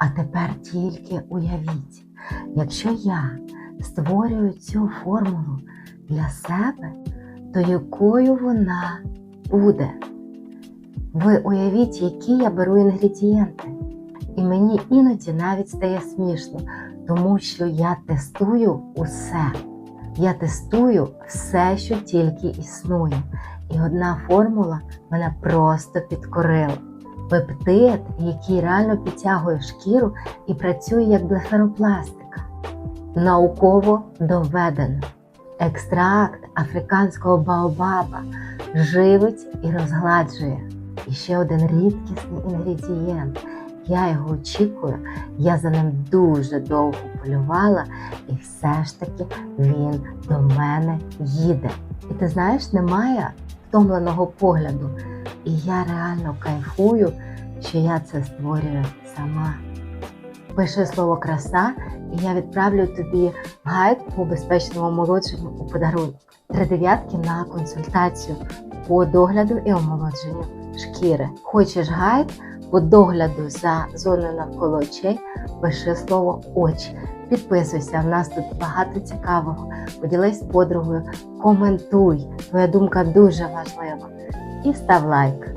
А тепер тільки уявіть, якщо я створюю цю формулу для себе, то якою вона буде? Ви уявіть, які я беру інгредієнти. І мені іноді навіть стає смішно, тому що я тестую усе. Я тестую все, що тільки існує. І одна формула мене просто підкорила. Пептид, який реально підтягує шкіру і працює як блефаропластика. Науково доведено. Екстракт африканського баобаба живить і розгладжує. І ще один рідкісний інгредієнт. Я його очікую, я за ним дуже довго полювала, і все ж таки він до мене їде. І ти знаєш, немає втомленого погляду. І я реально кайфую, що я це створюю сама. Пиши слово краса, і я відправлю тобі гайд по безпечному молодженню у подарунок. Три дев'ятки на консультацію по догляду і омолодженню шкіри. Хочеш гайд по догляду за зоною навколо очей, пиши слово очі. Підписуйся, в нас тут багато цікавого. Поділись з подругою, коментуй. Твоя думка дуже важлива. І став лайк.